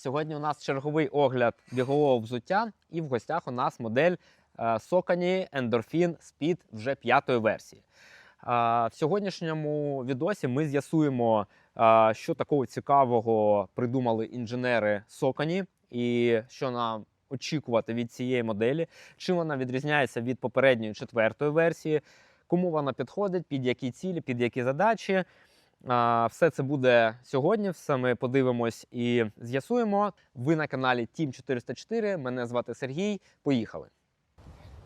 Сьогодні у нас черговий огляд бігового взуття, і в гостях у нас модель е, Socony Endorphin Speed вже п'ятої версії. Е, В сьогоднішньому відосі ми з'ясуємо, е, що такого цікавого придумали інженери Socony і що нам очікувати від цієї моделі, чим вона відрізняється від попередньої четвертої версії, кому вона підходить, під які цілі, під які задачі. Все це буде сьогодні. Все ми подивимось і з'ясуємо. Ви на каналі Team 404. Мене звати Сергій. Поїхали.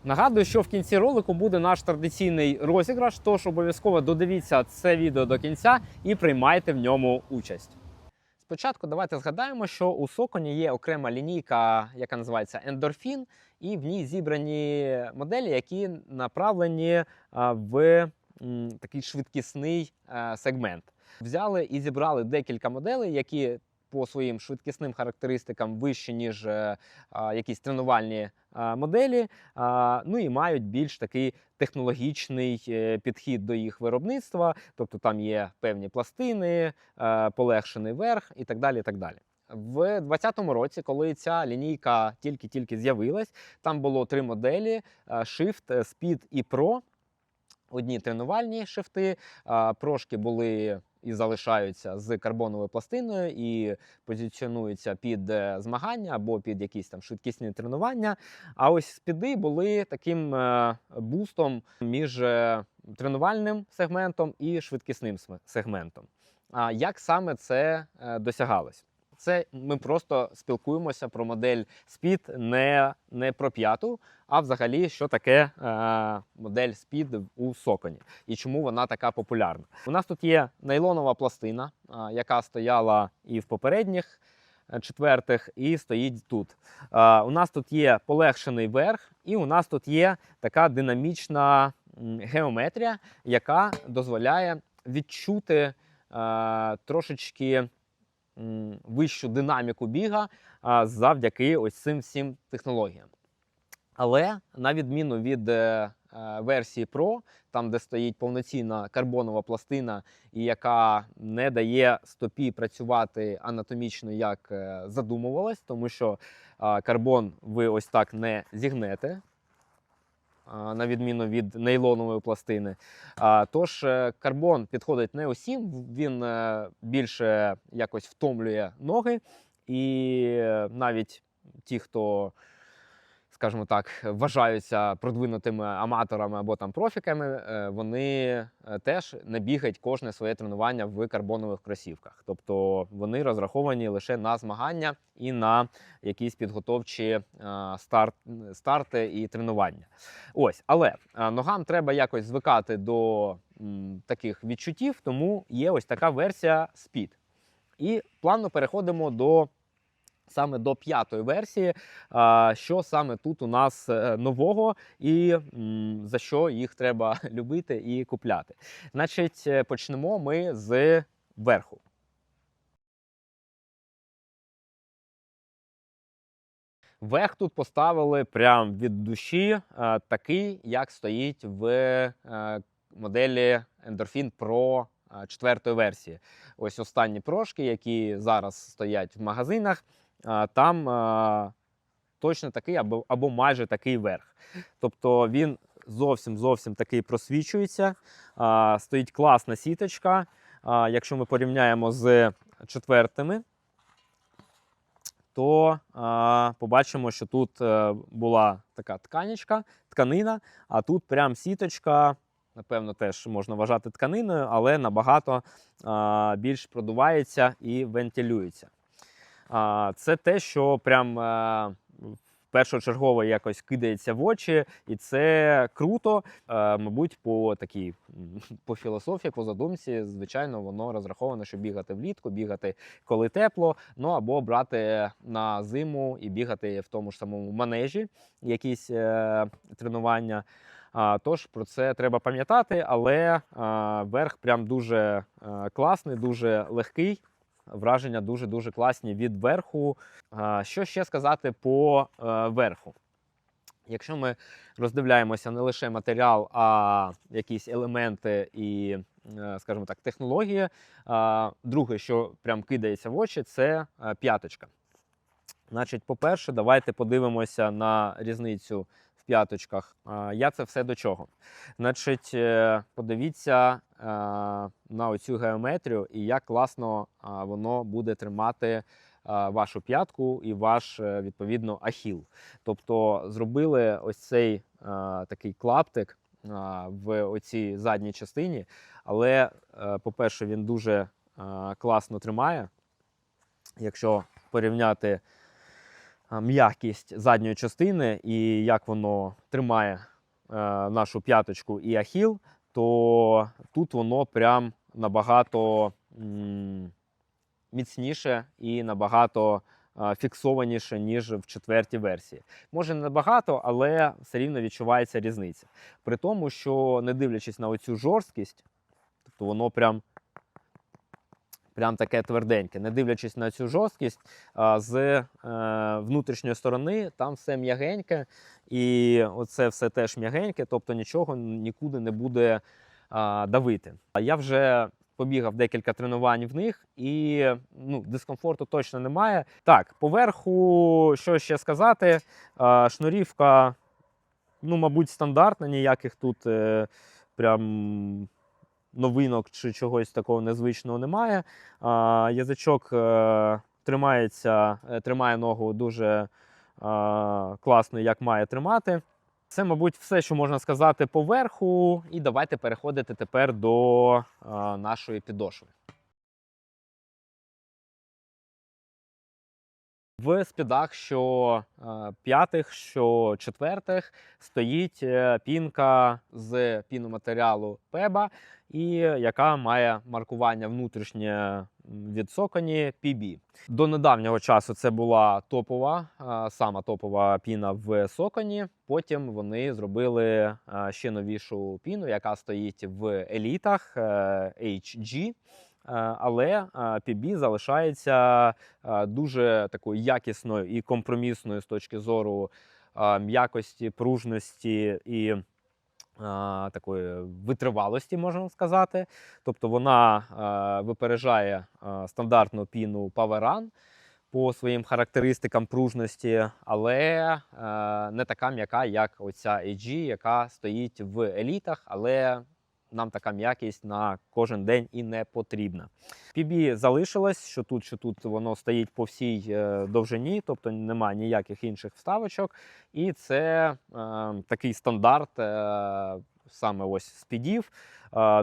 Нагадую, що в кінці ролику буде наш традиційний розіграш, тож обов'язково додивіться це відео до кінця і приймайте в ньому участь. Спочатку давайте згадаємо, що у Соконі є окрема лінійка, яка називається Endorphin, і в ній зібрані моделі, які направлені в такий швидкісний е, сегмент. Взяли і зібрали декілька моделей, які по своїм швидкісним характеристикам вищі, ніж е, якісь тренувальні моделі. Ну і мають більш такий технологічний е, підхід до їх виробництва. Тобто там є певні пластини, е, полегшений верх і так далі. І так далі. В 2020 році, коли ця лінійка тільки-тільки з'явилась, там було три моделі: е, Shift, Speed і Pro. Одні тренувальні шифти, прошки були і залишаються з карбоновою пластиною і позиціонуються під е, змагання або під якісь там швидкісні тренування. А ось спіди були таким е, бустом між е, тренувальним сегментом і швидкісним сегментом. А як саме це досягалось? Це ми просто спілкуємося про модель Speed не, не про п'яту, а взагалі, що таке е, модель Speed у Соконі і чому вона така популярна. У нас тут є нейлонова пластина, е, яка стояла і в попередніх е, четвертих, і стоїть тут. Е, у нас тут є полегшений верх, і у нас тут є така динамічна геометрія, яка дозволяє відчути е, трошечки вищу динаміку біга завдяки ось цим всім технологіям. Але на відміну від е, е, версії Pro, там де стоїть повноцінна карбонова пластина, і яка не дає стопі працювати анатомічно, як е, задумувалось, тому що карбон ви ось так не зігнете. На відміну від нейлонової пластини. Тож е, карбон підходить не усім, він е, більше якось втомлює ноги, і е, навіть ті, хто скажімо так, вважаються продвинутими аматорами або там профіками, е, вони е, теж не бігають кожне своє тренування в карбонових кросівках. Тобто вони розраховані лише на змагання і на якісь підготовчі е, старт, старти і тренування. Ось, але ногам треба якось звикати до таких відчуттів, тому є ось така версія Speed. І плавно переходимо до саме до п'ятої версії, що саме тут у нас е, нового і за що їх треба любити і купляти. Значить, е, почнемо ми з верху. Верх тут поставили прям від душі, е, такий, як стоїть в моделі Endorphin Pro четвертої версії. Ось останні прошки, які зараз стоять в магазинах, там точно такий або, або майже такий верх. Тобто він зовсім зовсім такий просвічується. Стоїть класна сіточка. Якщо ми порівняємо з четвертими, то а, побачимо, що тут е, була така тканічка, тканина, а тут прям сіточка, напевно, теж можна вважати тканиною, але набагато а, більш продувається і вентилюється. Це те, що прям е, першочергово якось кидається в очі, і це круто. Е, мабуть, по такій по філософії, по задумці, звичайно, воно розраховано, щоб бігати влітку, бігати коли тепло, ну або брати на зиму і бігати в тому ж самому манежі якісь е, тренування. А, тож про це треба пам'ятати, але верх прям дуже класний, дуже легкий. Враження дуже дуже класні від верху. Що ще сказати по е, верху? Якщо ми роздивляємося не лише матеріал, а якісь елементи і, е, скажімо так, технології, друге, що прям кидається в очі, це е, п'яточка. Значить, по-перше, давайте подивимося на різницю п'яточках. Я це все до чого. Значить, е, подивіться е, на оцю геометрію і як класно воно буде тримати вашу п'ятку і ваш е, відповідно ахіл. Тобто зробили ось цей такий клаптик в оцій задній частині, але, е, по-перше, він дуже класно тримає. Якщо порівняти м'якість задньої частини і як воно тримає е, нашу п'яточку і ахіл, то тут воно прям набагато міцніше і набагато фіксованіше, ніж в четвертій версії. Може не набагато, але все рівно відчувається різниця. При тому, що не дивлячись на оцю жорсткість, тобто воно прям прям таке тверденьке. Не дивлячись на цю жорсткість, з е, внутрішньої сторони там все м'ягеньке, і оце все теж м'ягеньке, тобто нічого нікуди не буде давити. Я вже побігав декілька тренувань в них, і ну, дискомфорту точно немає. Так, поверху, що ще сказати, шнурівка, ну, мабуть, стандартна, ніяких тут е, прям новинок чи чогось такого незвичного немає. А, язичок е, тримається, е, тримає ногу дуже а, класно, як має тримати. Це, мабуть, все, що можна сказати поверху. І давайте переходити тепер до а, нашої підошви. В спідах, що е, п'ятих, що четвертих, стоїть е, пінка з піноматеріалу Пеба, і яка має маркування внутрішнє від Соконі PB. До недавнього часу це була топова, е, сама топова піна в Соконі. Потім вони зробили е, ще новішу піну, яка стоїть в елітах е, HG. Е, Але е, PB залишається е, дуже такою якісною і компромісною з точки зору е, м'якості, пружності і е, такої витривалості, можна сказати. Тобто вона е, випереджає е, стандартну піну Power по своїм характеристикам пружності, але е, не така м'яка, як оця AG, яка стоїть в елітах, але нам така м'якість на кожен день і не потрібна. PB залишилось, що тут, що тут воно стоїть по всій е, довжині, тобто немає ніяких інших вставочок. І це е, такий стандарт е, саме ось спідів,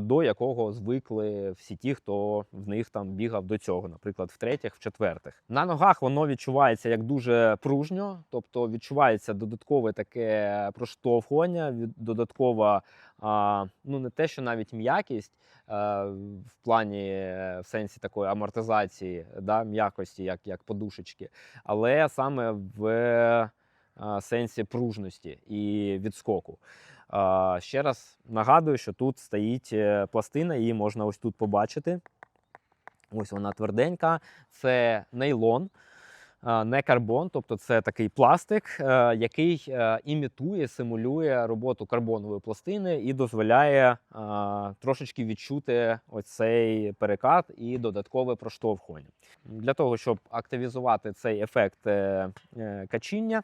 до якого звикли всі ті, хто в них там бігав до цього, наприклад, в третіх, в четвертих. На ногах воно відчувається як дуже пружньо, тобто відчувається додаткове таке проштовхування, додаткова, ну не те, що навіть м'якість в плані в сенсі такої амортизації, да, м'якості, як, як подушечки, але саме в сенсі пружності і відскоку. Ще раз нагадую, що тут стоїть е, пластина, її можна ось тут побачити. Ось вона тверденька. Це нейлон, не карбон, тобто це такий пластик, е, який е, імітує, симулює роботу карбонової пластини і дозволяє трошечки відчути оцей перекат і додаткове проштовхування. Для того, щоб активізувати цей ефект качіння,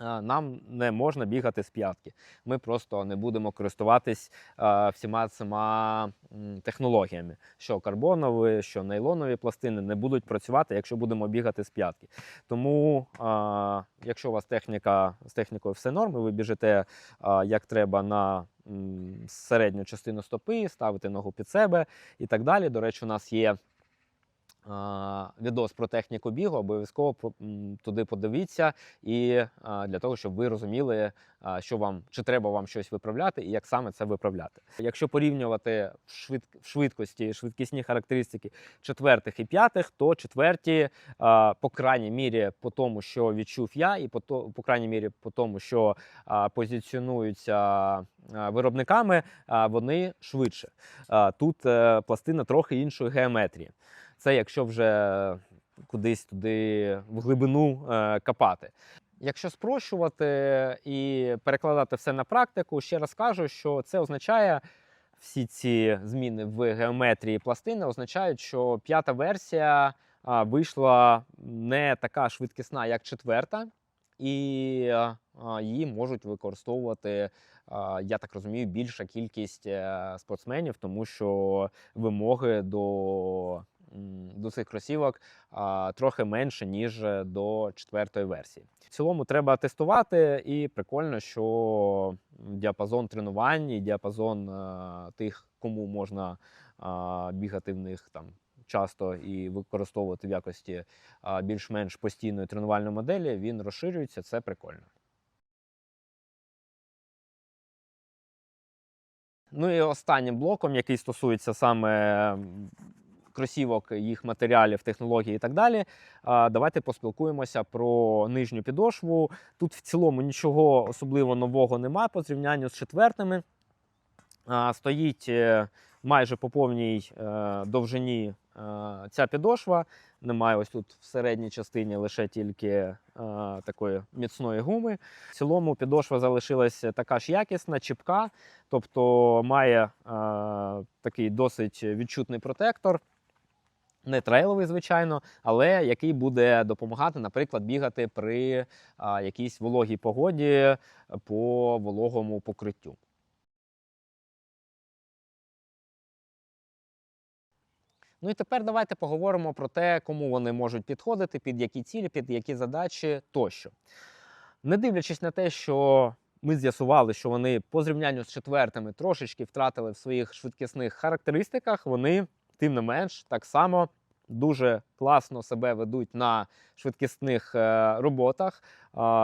нам не можна бігати з п'ятки. Ми просто не будемо користуватись всіма цими технологіями. Що карбонові, що нейлонові пластини не будуть працювати, якщо будемо бігати з п'ятки. Тому, якщо у вас техніка з технікою все норм, і ви біжите як треба на середню частину стопи, ставите ногу під себе і так далі. До речі, у нас є відос про техніку бігу, обов'язково туди подивіться, і для того, щоб ви розуміли, що вам чи треба вам щось виправляти, і як саме це виправляти. Якщо порівнювати в швидкості, швидкісні характеристики четвертих і п'ятих, то четверті, по крайній мірі, по тому, що відчув я, і по, по крайній мірі, по тому, що позиціонуються виробниками, вони швидше. Тут е, пластина трохи іншої геометрії. Це якщо вже кудись туди в глибину е, копати. Якщо спрощувати і перекладати все на практику, ще раз кажу, що це означає. Всі ці зміни в геометрії пластини означають, що п'ята версія вийшла не така швидкісна, як четверта, і її можуть використовувати, я так розумію, більша кількість е, спортсменів, тому що вимоги до, до цих кросівок трохи менше, ніж до четвертої версії. В цілому треба тестувати, і прикольно, що діапазон тренувань і діапазон тих, кому можна бігати в них там часто і використовувати в якості більш-менш постійної тренувальної моделі, він розширюється. Це прикольно. Ну і останнім блоком, який стосується саме кросівок, їх матеріалів, технологій і так далі. Давайте поспілкуємося про нижню підошву. Тут в цілому нічого особливо нового немає по зрівнянню з четвертими. Стоїть е, майже по повній е, довжині е, ця підошва. Немає ось тут в середній частині лише тільки такої міцної гуми. В цілому підошва залишилася така ж якісна, чіпка, тобто має такий досить відчутний протектор. Не трейловий, звичайно, але який буде допомагати, наприклад, бігати при а, якійсь вологій погоді по вологому покриттю. Ну і тепер давайте поговоримо про те, кому вони можуть підходити, під які цілі, під які задачі тощо. Не дивлячись на те, що ми з'ясували, що вони по зрівнянню з четвертими трошечки втратили в своїх швидкісних характеристиках, вони, тим не менш, так само дуже класно себе ведуть на швидкісних е, роботах.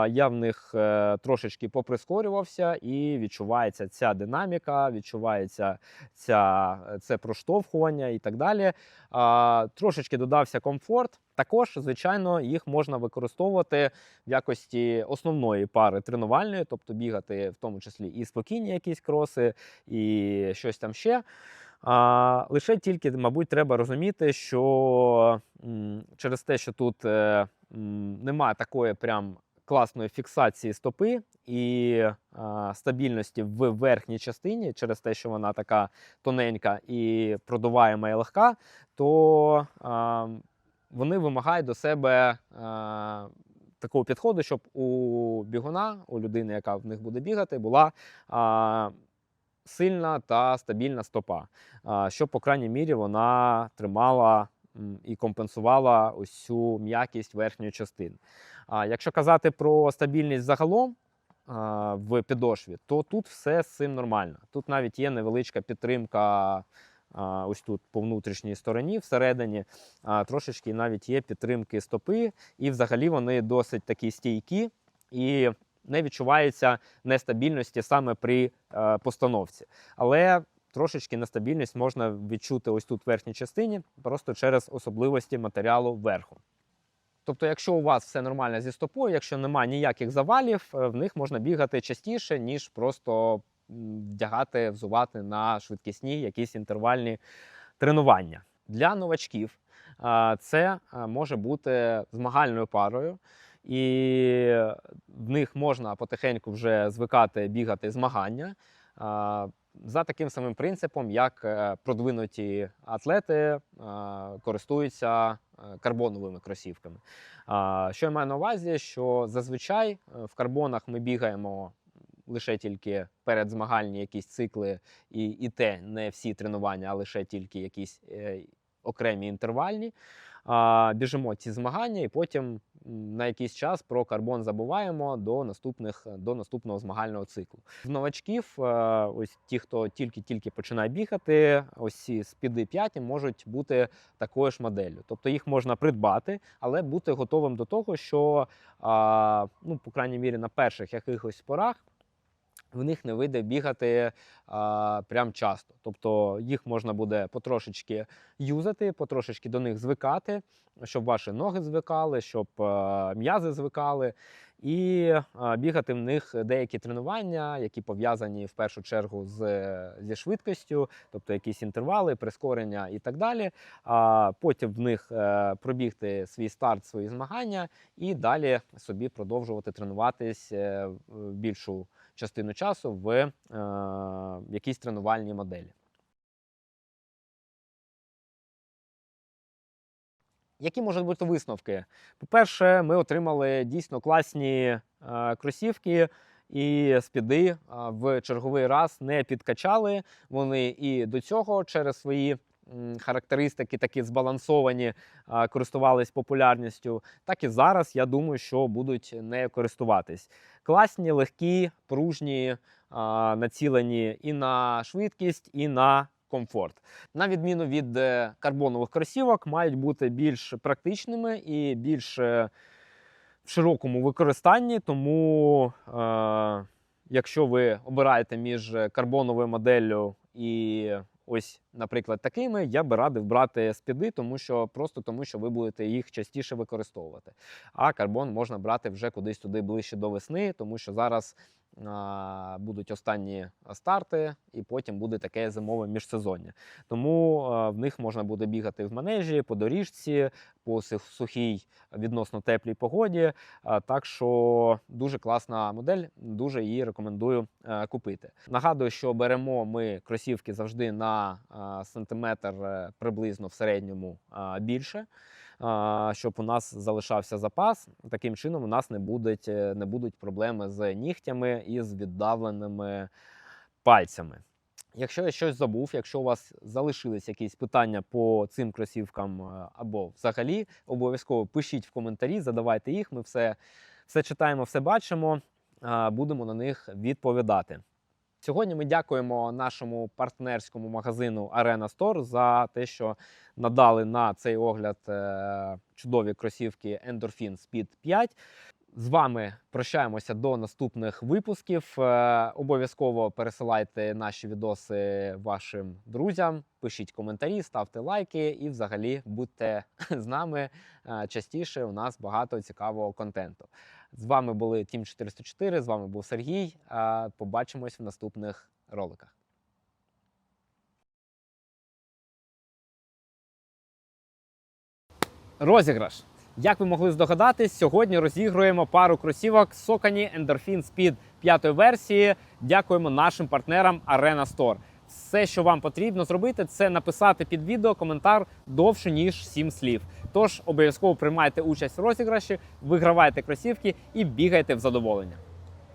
Я в них е, трошечки поприскорювався, і відчувається ця динаміка, відчувається ця, це проштовхування і так далі. Трошечки додався комфорт. Також, звичайно, їх можна використовувати в якості основної пари тренувальної, тобто бігати в тому числі і спокійні якісь кроси, і щось там ще. А, Лише тільки, мабуть, треба розуміти, що через те, що тут е, немає такої прям класної фіксації стопи і а, стабільності в верхній частині, через те, що вона така тоненька і продуваєма і легка, то вони вимагають до себе такого підходу, щоб у бігуна, у людини, яка в них буде бігати, була. А, Сильна та стабільна стопа, а, щоб, по крайній мірі, вона тримала і компенсувала ось м'якість верхньої частини. А якщо казати про стабільність загалом в підошві, то тут все з цим нормально. Тут навіть є невеличка підтримка. Ось тут по внутрішній стороні, всередині трошечки навіть є підтримки стопи, і взагалі вони досить такі стійкі і не відчувається нестабільності саме при е, постановці. Але трошечки нестабільність можна відчути ось тут в верхній частині, просто через особливості матеріалу верху. Тобто, якщо у вас все нормально зі стопою, якщо немає ніяких завалів, е, в них можна бігати частіше, ніж просто вдягати, взувати на швидкісні якісь інтервальні тренування. Для новачків е, це може бути змагальною парою, і в них можна потихеньку вже звикати бігати змагання. За таким самим принципом, як е, продвинуті атлети е, користуються е, карбоновими кросівками. Що я маю на увазі, що зазвичай в карбонах ми бігаємо лише тільки передзмагальні якісь цикли, і, і те не всі тренування, а лише тільки якісь е, окремі інтервальні. Біжимо ці змагання, і потім на якийсь час про карбон забуваємо до наступних до наступного змагального циклу. В новачків, е, ось ті, хто тільки-тільки починає бігати, ось ці спіди 5 можуть бути такою ж моделлю. Тобто їх можна придбати, але бути готовим до того, що ну, по крайній мірі на перших якихось порах. В них не вийде бігати а, прям часто. Тобто їх можна буде потрошечки юзати, потрошечки до них звикати, щоб ваші ноги звикали, щоб а, м'язи звикали, і бігати в них деякі тренування, які пов'язані в першу чергу з, зі швидкістю, тобто якісь інтервали, прискорення і так далі. А потім в них е, пробігти свій старт, свої змагання, і далі собі продовжувати тренуватись е, в більшу частину часу в е, якійсь тренувальній моделі. Які можуть бути висновки? По-перше, ми отримали дійсно класні е, кросівки, і спіди е, в черговий раз не підкачали. Вони і до цього через свої характеристики, такі збалансовані, користувались популярністю. Так і зараз я думаю, що будуть не користуватись. Класні, легкі, пружні, націлені і на швидкість, і на комфорт. На відміну від е, карбонових кросівок, мають бути більш практичними і більш е, в широкому використанні. Тому, е, якщо ви обираєте між карбоновою моделлю і ось, наприклад, такими, я би радив брати спіди, тому що просто тому, що ви будете їх частіше використовувати. А карбон можна брати вже кудись туди ближче до весни, тому що зараз будуть останні старти, і потім буде таке зимове міжсезоння. Тому в них можна буде бігати в манежі, по доріжці, по сухій відносно теплій погоді. Так що дуже класна модель, дуже її рекомендую е, купити. Нагадую, що беремо ми кросівки завжди на сантиметр е, приблизно в середньому більше. Щоб у нас залишався запас, таким чином у нас не будуть, е, не будуть проблеми з нігтями і з віддавленими пальцями. Якщо я щось забув, якщо у вас залишились якісь питання по цим кросівкам е, або взагалі, обов'язково пишіть в коментарі, задавайте їх. Ми все, все читаємо, все бачимо, будемо на них відповідати. Сьогодні ми дякуємо нашому партнерському магазину Arena Store за те, що надали на цей огляд е, чудові кросівки Endorphin Speed 5. З вами прощаємося до наступних випусків. Е, Обов'язково пересилайте наші відоси вашим друзям, пишіть коментарі, ставте лайки і взагалі будьте з нами е, частіше. У нас багато цікавого контенту. З вами були Тім 404, з вами був Сергій. Побачимось в наступних роликах. Розіграш. Як ви могли здогадатись, сьогодні розігруємо пару кросівок Socony Endorphin Speed 5 версії. Дякуємо нашим партнерам Arena Store. Все, що вам потрібно зробити, це написати під відео коментар довше ніж 7 слів. Тож обов'язково приймайте участь в розіграші, вигравайте кросівки і бігайте в задоволення.